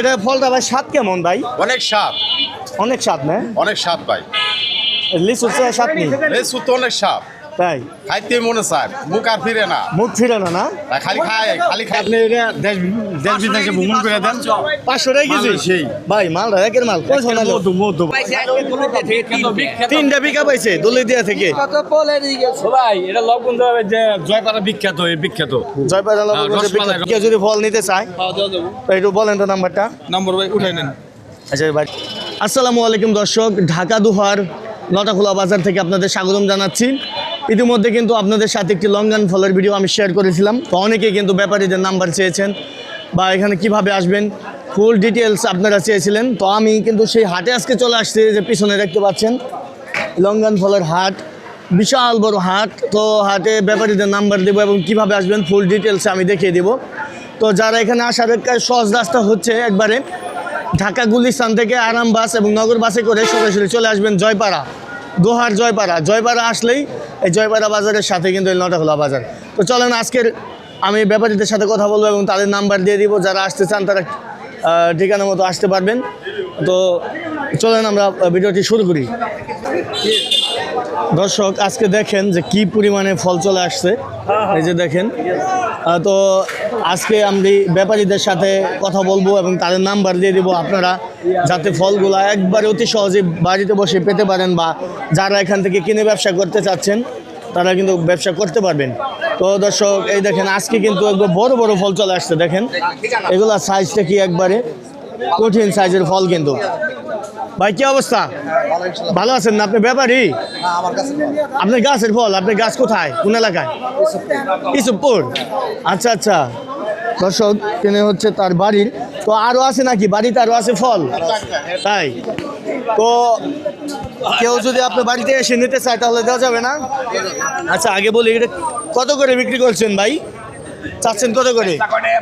এটা ফলটা ভাই স্বাদ কেমন ভাই? অনেক স্বাদ। অনেক স্বাদ না? অনেক স্বাদ ভাই। লিচুর স্বাদ নেই। লিচু তো অনেক স্বাদ। তাই? খাইতে মনে চায় মুখ আর ফিরে না। মুখ ফিরে না না? খালি খায় খালি খায়। আপনি এটা দেশ দেশ বিদেশে ভ্রমণ করে দেন। পাঁচশো টাকা। কেজি? সেই। ভাই মাল একের মাল। কোন সোনালি মধু মধু। তিনটা বিঘা পাইছে দলিদিয়া থেকে। ভাই এটা লবণ যে জয়পাড়া বিখ্যাত এই বিখ্যাত। হ্যাঁ, রসমালাই। কেউ যদি ফল নিতে চায় তো একটু বলেন তো নাম্বারটা। নম্বর ভাই উঠাই নেন। আচ্ছা ভাই। আসসালামু আলাইকুম দর্শক ঢাকা দুহার নটাখোলা বাজার থেকে আপনাদের স্বাগতম জানাচ্ছি। ইতিমধ্যে কিন্তু আপনাদের সাথে একটি লঙ্গান ফলের ভিডিও আমি শেয়ার করেছিলাম। তো অনেকেই কিন্তু ব্যাপারীদের নাম্বার চেয়েছেন বা এখানে কীভাবে আসবেন ফুল ডিটেলস আপনারা চেয়েছিলেন। তো আমি কিন্তু সেই হাটে আজকে চলে আসছি যে পিছনে দেখতে পাচ্ছেন লঙ্গান ফলের হাট, বিশাল বড় হাট। তো হাটে ব্যাপারীদের নাম্বার দেবো এবং কীভাবে আসবেন ফুল ডিটেলস আমি দেখিয়ে দেবো। তো যারা এখানে আসার একটা সহজ রাস্তা হচ্ছে একবারে ঢাকা গুলিস্তান থেকে আরাম বাস এবং নগর বাসে করে সরাসরি চলে আসবেন জয়পাড়া, দোহার জয়পাড়া। জয়পাড়া আসলেই এই জয়পাড়া বাজারের সাথে কিন্তু এই নটাখোলা বাজার। তো চলেন আজকের আমি ব্যাপারীদের সাথে কথা বলব এবং তাদের নাম্বার দিয়ে দিব, যারা আসতে চান তারা ঠিকানা মতো আসতে পারবেন। তো চলেন আমরা ভিডিওটি শুরু করি। দর্শক, আজকে দেখেন যে কি পরিমাণে ফল চলে আসছে। এই যে দেখেন তো আজকে আমি ব্যাপারীদের সাথে কথা বলব এবং তাদের নাম্বার দিয়ে দিব আপনারা, যাতে ফলগুলা একবারে অতি সহজে বাড়িতে বসে পেতে পারেন বা যারা এখান থেকে কিনে ব্যবসা করতে চাচ্ছেন, তারা কিন্তু ব্যবসা করতে পারবেন। তো দর্শক, এই দেখেন, আজকে কিন্তু একবার বড় বড় ফল চলে আসছে, দেখেন। এগুলা সাইজটা কি একবারে? কঠিন সাইজের ফল কিন্তু। ভাই, কি অবস্থা? ভালো আছেন না? আপনি ব্যাপারী? আপনার গাছের ফল, আপনার গাছ কোথায়? কোন এলাকায়? ইসুপুর আচ্ছা আচ্ছা। দর্শক, তিনি হচ্ছে তার বাড়ির। তো আরও আছে নাকি? বাড়িতে আরও আছে ফল? তাই? তো কেউ যদি আপনার বাড়িতে এসে নিতে চায়, তাহলে দেওয়া যাবে না? আচ্ছা আগে বলি, এটা কত করে বিক্রি করছেন ভাই? চাচ্ছেন কত করে?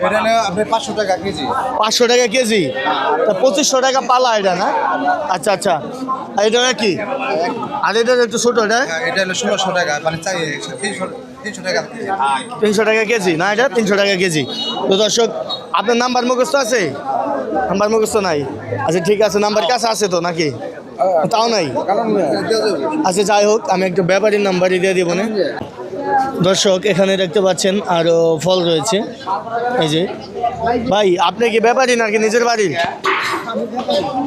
এটা পাঁচশো টাকা কেজি। পাঁচশো টাকা কেজি? তা পঁচিশশো টাকা পালা এটা না? আচ্ছা আচ্ছা। আর এটা কি? আর এটা একটু ছোটো এটা? এটা হলো ষোলোশো টাকা মানে তিনশো তিনশো টাকা কেজি। তিনশো টাকা কেজি না এটা? তিনশো টাকা কেজি। তো দর্শক আপনার নাম্বার মুখস্থ আছে? নাম্বার মুখস্থ নাই? আচ্ছা ঠিক আছে নাম্বার কাছে আছে তো নাকি? তাও নাই? আচ্ছা যাই হোক আমি একটু ব্যাপারীর নাম্বারই দিয়ে দিব না। দর্শক, এখানে দেখতে পাচ্ছেন আরও ফল রয়েছে। এই যে। ভাই, আপনি কি ব্যাপারী নাকি নিজের বাড়ির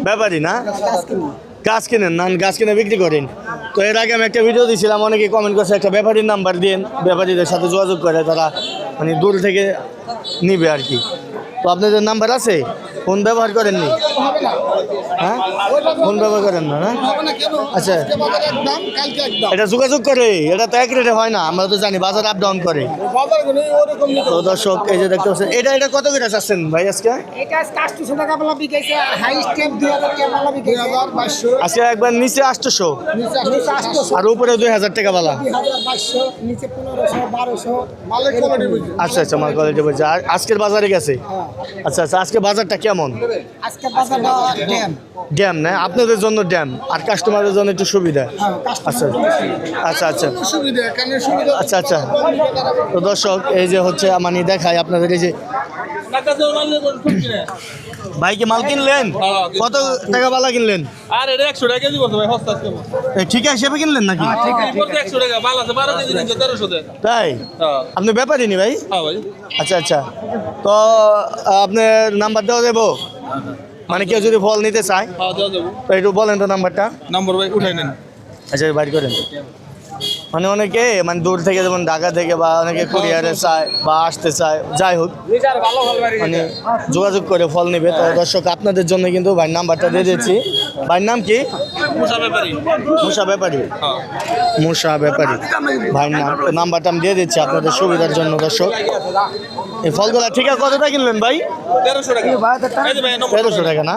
ব্যাপারী না? গাছ কিনেন, না, গাছ কিনে বিক্রি করেন। তো এর আগে আমি একটা ভিডিও দিয়েছিলাম অনেকে কমেন্ট করছে, একটা ব্যাপারীর নাম্বার দিন ব্যাপারীদের সাথে যোগাযোগ করে, তারা মানে দূর থেকে নিবে আর কি। তো আপনাদের নাম্বার আছে? ফোন ব্যবহার করেননি? হ্যাঁ? ফোন ব্যবহার করেন না না? আচ্ছা। এটা যোগাযোগ করে এটা তো এক রেটে হয় না আমরা তো জানি বাজার আপ ডাউন করে। তো দর্শক এই যে দেখতে পাচ্ছেন এটা এটা কত করে চাচ্ছেন ভাই আজকে? এটা আজকে একবার নিচে আটশোশো। আর উপরে দুই হাজার টাকা বালা আচ্ছা আচ্ছা মাল কোয়ালিটি বলছে আর আজকের বাজারে গেছে? আচ্ছা আচ্ছা আজকে বাজারটা কেমন? আজকে বাজারটা ড্যাম। ড্যাম না? আপনাদের জন্য ড্যাম আর কাস্টমারের জন্য একটু সুবিধা। আচ্ছা আচ্ছা আচ্ছা। আচ্ছা আচ্ছা। তো দর্শক এই যে হচ্ছে মানে দেখায় আপনাদের এই যে ভাইকে মাল কিনলেন? কত টাকা বালা কিনলেন? আর এটা একশো টাকা কেজি বলতো ভাই হস্তা আজকে এই ঠিকা হিসেবে কিনলেন নাকি? প্রত্যেক একশো টাকা মাল আছে বারো কেজি নিচ্ছে তেরোশো টাকা। তাই? হ্যাঁ। আপনি ব্যাপারই নি ভাই? হ্যাঁ ভাই। আচ্ছা আচ্ছা। তো আপনার নাম্বার দেওয়া দেবো মানে কেউ যদি ফল নিতে চায় হ্যাঁ দেওয়া যাব। তো একটু বলেন তো নাম্বারটা। নম্বর ভাই উঠাই নেন। আচ্ছা বাইর করেন। মানে অনেকে মানে দূর থেকে যেমন ঢাকা থেকে বা অনেকে কুরিয়ারে চায় বা আসতে চায় যাই হোক মানে যোগাযোগ করে ফল নেবে। তো দর্শক আপনাদের জন্য কিন্তু ভাই নাম্বারটা দিয়ে দিচ্ছি। ভাইয়ের নাম কি? মূষা ব্যাপারী। মূষা ব্যাপারী। ভাইয়ের নাম নাম্বারটা আমি দিয়ে দিচ্ছি আপনাদের সুবিধার জন্য দর্শক। এই ফলগুলা ঠিক আছে কতটা কিনলেন ভাই? তেরোশো টাকা। না?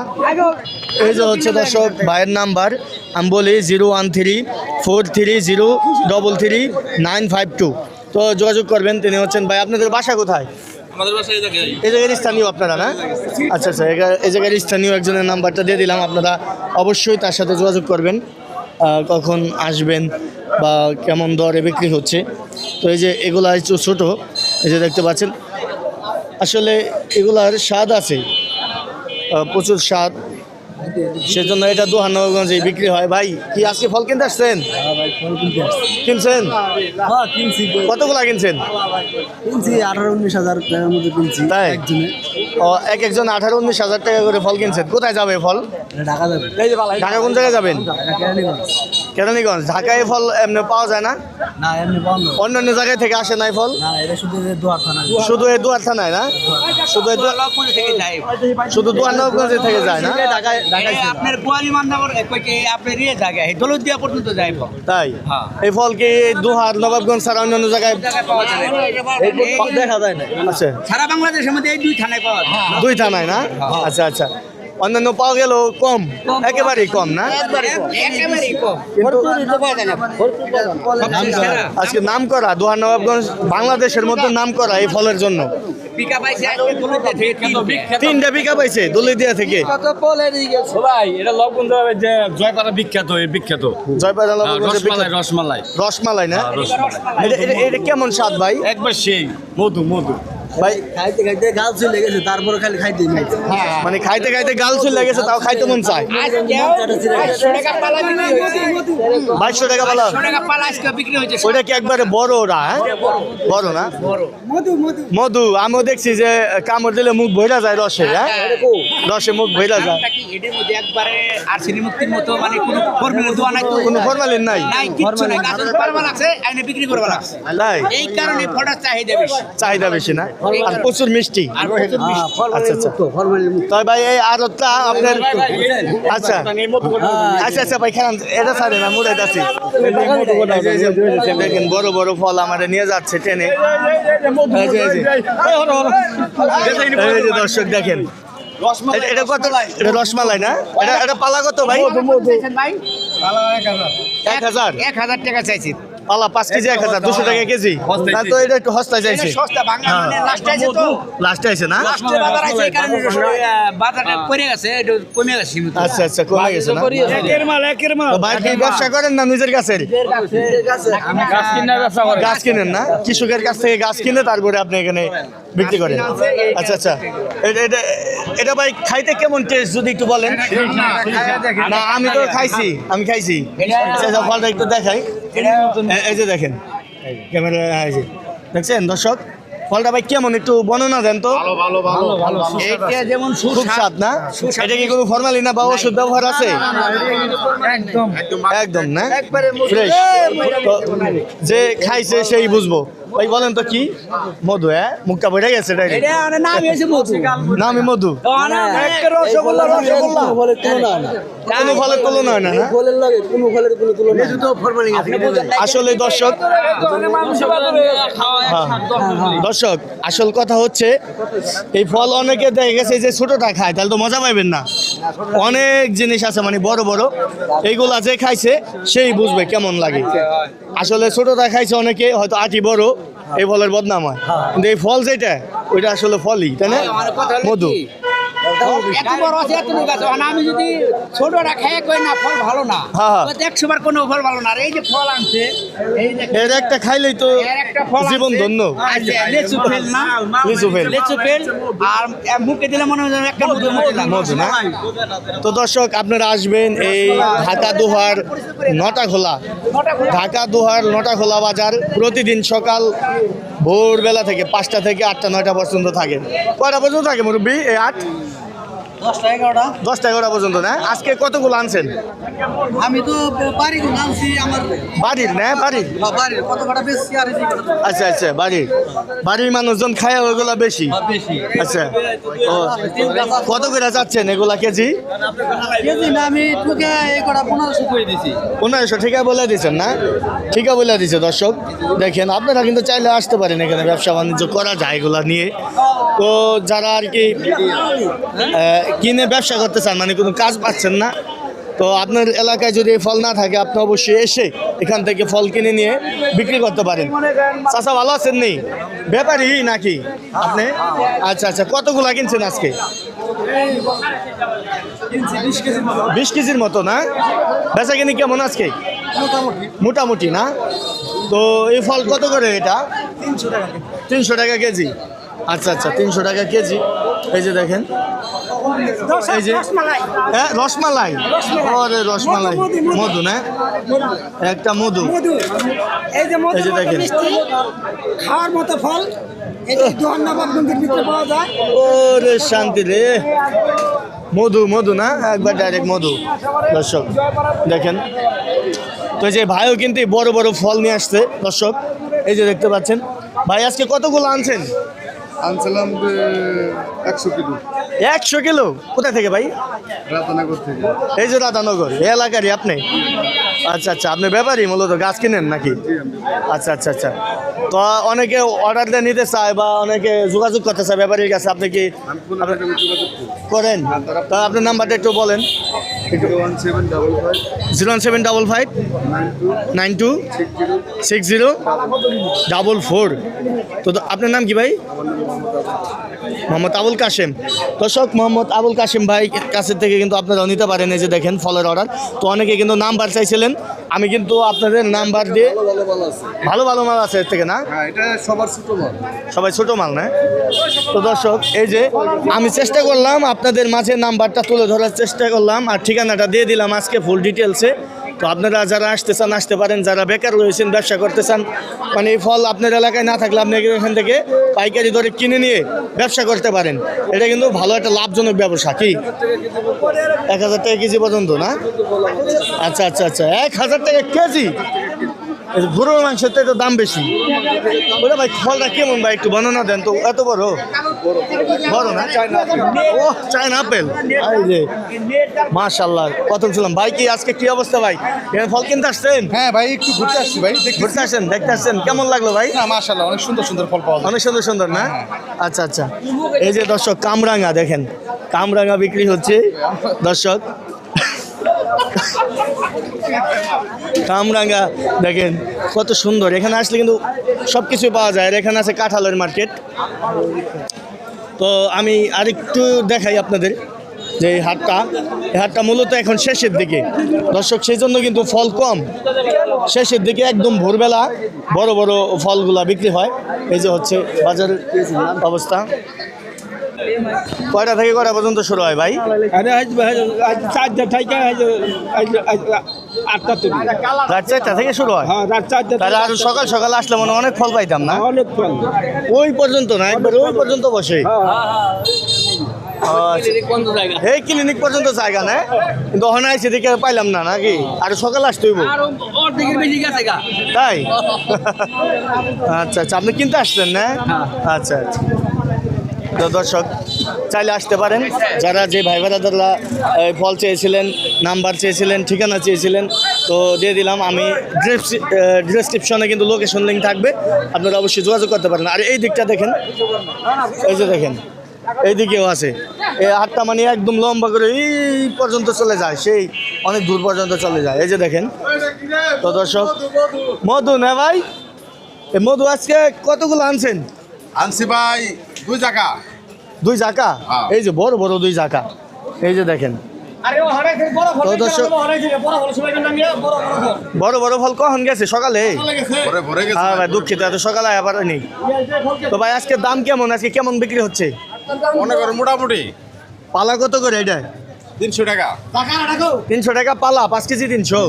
এই যে হচ্ছে দর্শক ভাইয়ের নাম্বার আমি বলি zero one three four three zero double three nine five two. তো যোগাযোগ করবেন তিনি হচ্ছেন ভাই আপনাদের বাসা কোথায়? আমাদের এই জায়গার স্থানীয় আপনারা না? আচ্ছা আচ্ছা এই জায়গার স্থানীয় একজনের নাম্বারটা দিয়ে দিলাম আপনারা অবশ্যই তার সাথে যোগাযোগ করবেন কখন আসবেন বা কেমন দরে বিক্রি হচ্ছে। তো এই যে এগুলা একটু ছোটো এই যে দেখতে পাচ্ছেন আসলে এগুলার স্বাদ আছে। প্রচুর স্বাদ। সেজন্য এটা দুহান্নগঞ্জে বিক্রি হয়। ভাই কি আজকে ফল কিনতে আসছেন? কিনছেন? হ্যাঁ কতগুলা কিনছেন? কিনছি আঠারো উনিশ হাজার টাকার মতো কিনছি তাই? একজনে। ও এক একজন আঠারো উনিশ হাজার টাকা করে ফল কিনছেন। কোথায় যাবে ফল? ঢাকা যাবে। ঢাকা কোন জায়গায় যাবেন? কেরানীগঞ্জ ঢাকায় ফল এমনি পাওয়া যায় না? না এমনি বন্ধ অন্যান্য জায়গায় থেকে আসে নাই ফল? না এটা শুধু দুয়ার থানা শুধু এই দুয়ার থানায় না? শুধু এই দুয়ার থেকে যায়। শুধু থেকে যায় না? আপনার মান্দাবর আপনার ইয়ে জায়গা এই দৌলতদিয়া পর্যন্ত যায় ফল। তাই? হ্যাঁ। এই ফল কি দুহার নবাবগঞ্জ ছাড়া অন্যান্য জায়গায় জায়গায় পাওয়া যায় দেখা যায় না। আছে সারা বাংলাদেশের মধ্যে এই দুই থানায় পাওয়া যায়। দুই থানায় না? আচ্ছা আচ্ছা। অন্যান্য পাওয়া গেল কম। একেবারেই কম না। আজকে নাম করা দুহার নবাবগঞ্জ বাংলাদেশের মধ্যে নাম করা এই ফলের জন্য। তিনটে। বিঘা পাইছে দলিদিয়া থেকে। সবাই এটা লবণ যে জয়পাড়া বিখ্যাত এই বিখ্যাত। জয়পাল হ্যাঁ, রসমালাই রসমালাই। না? হ্যাঁ, এটা কেমন স্বাদ ভাই? একবার সেই মধু মধু। ভাই খাইতে খাইতে গাল চলে গেছে তারপরে খালি খাইতে মানে খাইতে খাইতে গাল চলে গেছে তাও খাইতে মন চায়। টাকা পালা বাইশশো টাকা পালা। পাঁচশো টাকা পালা আজকে বিক্রি হয়েছে। ওইটা কি একবারে বড় ওরা হ্যাঁ? বড় না? মধু মধু মধু আমিও দেখছি যে কামড় দিলে মুখ ভইরা যায় রসে হ্যাঁ? রসে মুখ ভইরা যায়। মানে কোনো নাই ফরমালিন নাই। নাই কিচ্ছু নাই গাছের পারবা লাগছে আইনে বিক্রি করবা লাগছে। তাই এই কারণে চাহিদা বেশি না? আর প্রচুর মিষ্টি। প্রচুর মিষ্টি। আচ্ছা। আচ্ছা ভাই এই আরতটা আপনার আচ্ছা। আচ্ছা আচ্ছা ভাই খান এটা ছাড়ে না মুড়ে যাচ্ছি দেখেন বড় বড় ফল আমাদের নিয়ে যাচ্ছে ট্রেনে এই যে, দর্শক দেখেন। এটা- এটা কত? এটা রসমালাই না? এটা এটা পালা কত ভাই? ভাই? এক হাজার। এক হাজার টাকা চাইছি। পালা পাঁচ কেজি এক হাজার দুশো টাকা কেজি। না তো এটা একটু চাইছে। সস্তা বাংলা মানে লাস্ট আছে তো। লাস্টে আছে না? লাস্টে বাজার আছে এই কারণে বাজারটা পড়ে গেছে একটু কমে গেছে আচ্ছা আচ্ছা কমে গেছে না? একের মাল একের মাল। ভাই কি ব্যবসা করেন না নিজের কাছে গাছ কিনা ব্যবসা করে। গাছ কিনেন না? কৃষকের কাছ থেকে গাছ কিনে তারপরে আপনি এখানে বিক্রি করেন আচ্ছা আচ্ছা এটা এটা এটা ভাই খাইতে কেমন টেস্ট যদি একটু বলেন না আমি তো খাইছি আমি খাইছি আচ্ছা, আচ্ছা, ফলটা একটু দেখাই এই যে দেখেন ক্যামেরা এই যে দেখছেন দর্শক ফলটা ভাই কেমন একটু বর্ণনা দেন তো এইটা যেমন খুব সুস্বাদ স্বাদ না এটা কি কোনো ফর্মালিন না বা ওষুধ ব্যবহার আছে একদম না ফ্রেশ তো যে খাইছে সেই বুঝব ভাই বলেন তো কি? মধু হ্যাঁ? মুখটা বেড়ে গেছে ডাইরেক্ট এটা নাম হয়েছে মধু। রসগোল্লা রসগোল্লা। হয় কোনো ফলের তুলনা হয় না না? ফলের লাগে কোনো ফলের কোনো তুলনা হয় তো ফরমালিন আছে আসলে দর্শক হ্যাঁ, দর্শক আসল কথা হচ্ছে এই ফল অনেকে দেখে গেছে যে ছোটটা খায় তাহলে তো মজা পাইবেন না। অনেক জিনিস আছে মানে বড় বড় এইগুলা যে খাইছে সেই বুঝবে কেমন লাগে। আসলে ছোটটা খাইছে অনেকে হয়তো আটি বড় এই ফলের বদনাম হয়। কিন্তু এই ফল যেটা ওইটা আসলে ফলই তাই না? মধু। এত বড় আছে এত লোক আছে আমি যদি ছোটটা খেয়ে কই না ফল ভালো না হ্যাঁ। একশো বার কোনো ফল ভালো না। এই যে ফল আনছে এর একটা খাইলেই তো একটা ফল জীবন ধন্য। লেচু ফেল না? লিচু ফেল। লেচু ফেল। আর মুখে দিলে মনে হয় একটা মধু মধু লাগে। মধু না? তো দর্শক আপনারা আসবেন এই ঢাকা দুহার নটা খোলা। ঢাকা দুহার নটা খোলা বাজার প্রতিদিন সকাল ভোরবেলা থেকে পাঁচটা থেকে আটটা নয়টা পর্যন্ত থাকে। কয়টা পর্যন্ত থাকে মুরব্বী? এই আট? দশটা এগারোটা। পর্যন্ত না? আজকে কতগুলো আনছেন? আমি তো আমার বাড়ির না? বাড়ির? বাড়ির কত কটা বেশি আর আচ্ছা আচ্ছা বাড়ির। বাড়ির মানুষজন খায় ওইগুলো বেশি? বেশি। আচ্ছা ও কত করে যাচ্ছেন এগুলা কেজি? কেজি না আমি তোকে এই কটা পনেরোশো করে দিছি। পনেরোশো ঠিকা বলে দিচ্ছেন না? ঠিকা বলে দিচ্ছে দর্শক। দেখেন আপনারা কিন্তু চাইলে আসতে পারেন এখানে ব্যবসা বাণিজ্য করা যায় এগুলা নিয়ে। তো যারা আর কি আহ, কিনে ব্যবসা করতে চান মানে কোনো কাজ পাচ্ছেন না তো আপনার এলাকায় যদি ফল না থাকে আপনি অবশ্যই এসে এখান থেকে ফল কিনে নিয়ে বিক্রি করতে পারেন। চাষা ভালো আছেন নি? ব্যাপারী নাকি আপনি? আচ্ছা আচ্ছা কতগুলা কিনছেন আজকে? বিশ কেজির মতো না? বেচা কিনি কেমন আজকে? মোটামুটি। না? তো এই ফল কত করে এটা? তিনশো টাকা তিনশো টাকা কেজি। আচ্ছা আচ্ছা তিনশো টাকা কেজি। এই যে দেখেন। এই যে হ্যাঁ রসমালাই। ওরে রসমালাই। মধু না? একটা মধু। এই যে এই যে দেখেন। খাওয়ার মতো ফল। ওরে শান্তি রে। মধু মধু না? একবার ডাইরেক্ট মধু। দর্শক দেখেন। তো এই যে ভাইও কিন্তু বড় বড় ফল নিয়ে আসছে। দর্শক এই যে দেখতে পাচ্ছেন। ভাই আজকে কতগুলো আনছেন? আনছিলাম একশো কিলো। একশো কিলো? কোথা থেকে ভাই? রাতানগর থেকে। এই যে রাধানগর এই এলাকারই আপনি? আচ্ছা আচ্ছা আপনি ব্যাপারই মূলত গাছ কিনেন নাকি? আচ্ছা আচ্ছা আচ্ছা। তো অনেকে অর্ডার দিয়ে নিতে চায় বা অনেকে যোগাযোগ করতে চায় ব্যাপারীর কাছে আপনি কি করেন? তা আপনার নাম্বারটা একটু বলেন। Zero one seven double five. Nine two. Six zero. Double four. তো তো আপনার নাম কি ভাই? মোহাম্মদ আবুল কাশেম। দর্শক মোহাম্মদ আবুল কাশেম ভাই কাছের থেকে কিন্তু আপনারা নিতে পারেন এই যে দেখেন ফলের অর্ডার। তো অনেকে কিন্তু নাম্বার চাইছিলেন। আমি কিন্তু আপনাদের নাম্বার দিয়ে ভালো ভালো মাল আছে এর থেকে না? হ্যাঁ সবার ছোটো মাল। সবাই ছোট মাল না? তো দর্শক এই যে আমি চেষ্টা করলাম আপনাদের মাঝে নাম্বারটা তুলে ধরার চেষ্টা করলাম। আর ঠিকানাটা দিয়ে দিলাম আজকে ফুল ডিটেলসে তো আপনারা যারা আসতে চান আসতে পারেন, যারা বেকার রয়েছেন, ব্যবসা করতে চান মানে এই ফল আপনার এলাকায় না থাকলে আপনি এখান থেকে পাইকারি দরে কিনে নিয়ে ব্যবসা করতে পারেন। এটা কিন্তু ভালো একটা লাভজনক ব্যবসা, কি? এক হাজার টাকা কেজি পর্যন্ত, না? আচ্ছা আচ্ছা আচ্ছা এক হাজার টাকা কেজি? গরুর মাংসের তো দাম বেশি। ওটা ভাই ফলটা কেমন ভাই? একটু বর্ণনা দেন তো এত বড়? বড় না? ও চায়না আপেল। এই যে মাশাল্লাহ প্রথম ছিলাম ভাই কি আজকে কি অবস্থা ভাই? ফল কিনতে আসছেন? হ্যাঁ ভাই একটু ঘুরতে আসছি ভাই ঘুরতে আসছেন দেখতে আসছেন কেমন লাগল ভাই? না মাশাল্লাহ অনেক সুন্দর সুন্দর ফল পাওয়া অনেক সুন্দর সুন্দর না? আচ্ছা আচ্ছা। এই যে দর্শক কামরাঙ্গা দেখেন। কামরাঙ্গা বিক্রি হচ্ছে। দর্শক কামরাঙ্গা, দেখেন, কত সুন্দর। এখানে আসলে কিন্তু সব কিছু পাওয়া যায়। আর এখানে আছে কাঁঠালের মার্কেট। তো আমি আরেকটু দেখাই আপনাদের যে এই হাটটা। এই হাটটা মূলত এখন শেষের দিকে। দর্শক সেই জন্য কিন্তু ফল কম। শেষের দিকে একদম ভোরবেলা বড় বড় ফলগুলা বিক্রি হয়। এই যে হচ্ছে বাজারের অবস্থা। কয়টা থেকে কয়টা পর্যন্ত শুরু হয় ভাই? আটটা থেকে রাত চারটা থেকে শুরু হয়? হ্যাঁ রাত চারটা তাহলে আরও সকাল সকাল আসলে মনে হয় অনেক ফল পাইতাম না? অনেক ফল। ওই পর্যন্ত না একবার ওই পর্যন্ত বসে। আচ্ছা। এই ক্লিনিক পর্যন্ত জায়গা না? কিন্তু ওখানে আইসি দিকে পাইলাম না নাকি? আর সকাল আসতে হইব। তাই? আচ্ছা আচ্ছা আপনি কিনতে আসছেন না? আচ্ছা আচ্ছা। তো দর্শক, চাইলে আসতে পারেন। যারা যে ভাই ভাইদাররা ফল চেয়েছিলেন, নাম্বার চেয়েছিলেন, ঠিকানা চেয়েছিলেন, তো দিয়ে দিলাম। আমি ডিসক্রিপশনে কিন্তু লোকেশন লিঙ্ক থাকবে। আপনারা অবশ্যই যোগাযোগ করতে পারেন। আর এই দিকটা দেখেন, এই যে দেখেন, এই দিকেও আছে। এই হাটটা মানে একদম লম্বা করে এই পর্যন্ত চলে যায়, সেই অনেক দূর পর্যন্ত চলে যায়। এই যে দেখেন, তো দর্শক, মধু না ভাই? মধু আজকে কতগুলো আনছেন? আনছি ভাই। দুই জায়গা দুই জাকা হ্যাঁ। এই যে বড় বড় দুই জাকা এই যে দেখেন। তো দর্শক বড় বড় ফল কখন গেছে? সকালে? ভরে ভরে গেছে। হ্যাঁ ভাই দুঃখিত এত সকালে আবার নেই তো ভাই আজকে দাম কেমন? আজকে কেমন বিক্রি হচ্ছে? মনে করো মোটামুটি। পালা কত করে এটা? তিনশো টাকা। তিনশো টাকা পালা পাঁচ কেজি তিনশো।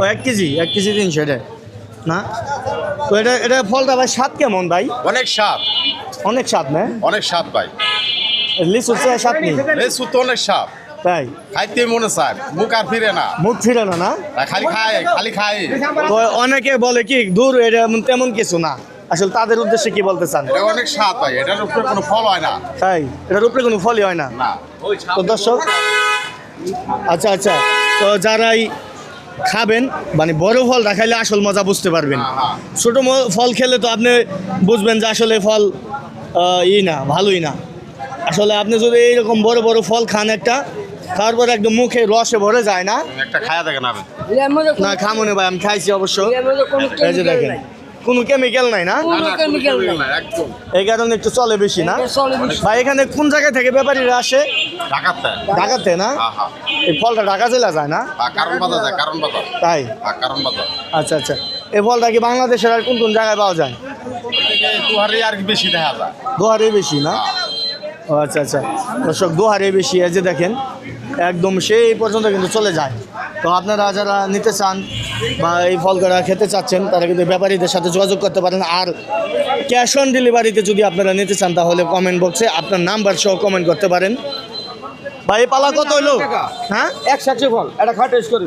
ও এক কেজি এক কেজি তিনশো এটা। না? তো এটা এটা ফলটা ভাই স্বাদ কেমন ভাই? অনেক স্বাদ। অনেক স্বাদ না? অনেক স্বাদ ভাই। লিচু স্বাদ নেই? লেসু তো অনেক স্বাদ। তাই? খাইতে মনে চায় মুখ আর ফিরে না। মুখ ফিরে না না? খালি খায় খালি খায়। তো অনেকে বলে কি দূর এটা তেমন কিছু না। আসলে তাদের উদ্দেশ্যে কি বলতে চান? এটা অনেক স্বাদ ভাই এটার উপরে কোনো ফল হয় না। তাই? এটার উপরে কোনো ফলই হয় না? না। তো দর্শক আচ্ছা আচ্ছা। তো যারাই খাবেন মানে বড় ফল রাখাইলে আসল মজা বুঝতে পারবেন। ছোটো ছোট ফল খেলে তো আপনি বুঝবেন যে আসলে ফল ই না ভালোই না। আসলে আপনি যদি এইরকম বড় বড় ফল খান একটা খাওয়ার পর একদম মুখে রসে ভরে যায় না। একটা খায়া দেখেন না খামনে ভাই আমি খাইছি অবশ্য। এই যে দেখেন। কোনো কেমিক্যাল নাই না? একদম। এই কারণে একটু চলে বেশি না? ভাই এখানে কোন জায়গা থেকে ব্যাপারীরা আসে? ঢাকাতে। ঢাকাতে না? হ্যাঁ হ্যাঁ। এই ফলটা ঢাকা জেলা যায় না? কারণ বাজার যায় কারণ বাজার। তাই? কারণ বাজার। আচ্ছা আচ্ছা। এই ফলটা কি বাংলাদেশের আর কোন কোন জায়গায় পাওয়া যায়? দুহারি আর বেশি দেখা যায়। বেশি না? ও আচ্ছা আচ্ছা। দর্শক দোহারে বেশি এই যে দেখেন একদম সেই পর্যন্ত কিন্তু চলে যায়। তো আপনারা যারা নিতে চান বা এই ফলগুলা খেতে চাচ্ছেন তারা কিন্তু ব্যাপারীদের সাথে যোগাযোগ করতে পারেন। আর ক্যাশ অন ডেলিভারিতে যদি আপনারা নিতে চান তাহলে কমেন্ট বক্সে আপনার নাম্বার সহ কমেন্ট করতে পারেন। ভাই এই পালা কত হইল? হ্যাঁ? এক একসাথে ফল। এটা খা টেস্ট করি।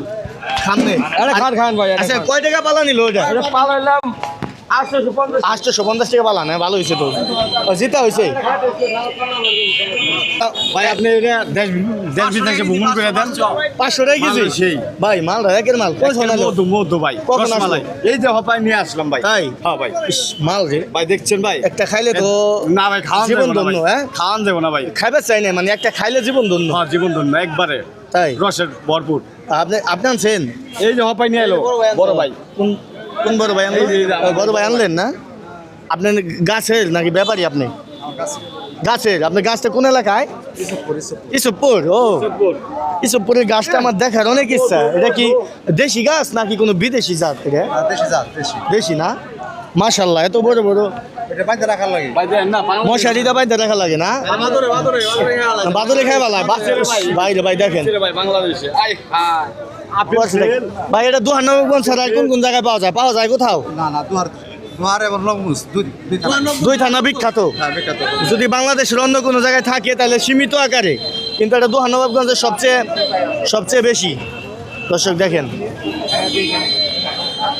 সামনে। এটা খান খান ভাই আচ্ছা কয় টাকা পালা নিল ওইটা পালাইলাম আটশোশো পঞ্চাশ। টাকা পালা না? ভালো হয়েছে তো। ও, জিতা হয়েছে? ভাই আপনি দেশ দেশ বিদেশে ভ্রমণ করে দেন। পাঁচশো টাকা কেজি? মাল সেই। ভাই মাল একের মাল? মধু মধু ভাই। কখন আসলো? এই যে হপাই নিয়ে আসলাম ভাই। তাই? হ্যাঁ ভাই। মাল রে। ভাই দেখছেন ভাই? একটা খাইলে তো না ভাই খাওয়ান জীবন ধন্য, হ্যাঁ? খাওয়ান যাব না ভাই। খাইবার চাই না মানে একটা খাইলে জীবন ধন্য হ্যাঁ জীবন ধন্য একবারে। তাই? রসের ভরপুর। আপনি আপনি আনছেন? এই যে হপাই নিয়ে এলো বড় ভাই। কোন কোন বড় ভাই আনলেন? বড় ভাই আনলেন না? আপনি গাছের নাকি ব্যাপারী আপনি? গাছের। আপনার গাছটা কোন এলাকায়? ইসবপুর ও। ইসবপুরের গাছটা আমার দেখার অনেক ইচ্ছা। এটা কি দেশি গাছ নাকি কোনো বিদেশি জাত এটা? আর দেশি যাত দেশি। দেশি না? মাশাল্লাহ এত বড় বড়। এটা বাইতে লাগে। না পানি মশারিটা বাইতে রাখা লাগে না? বাদরে খাই বালা বাইরে ভাই দেখেন। বাংলাদেশে। ভাই এটা দুহানব্বই ছাড়া কোন কোন জায়গায় পাওয়া যায়? পাওয়া যায় কোথাও? না না লংমুস দুই দুই থানা। বিখ্যাত। হ্যাঁ, যদি বাংলাদেশের অন্য কোনো জায়গায় থাকে তাহলে সীমিত আকারে। কিন্তু এটা দুহানবাবগঞ্জের সবচেয়ে সবচেয়ে বেশি। দর্শক দেখেন।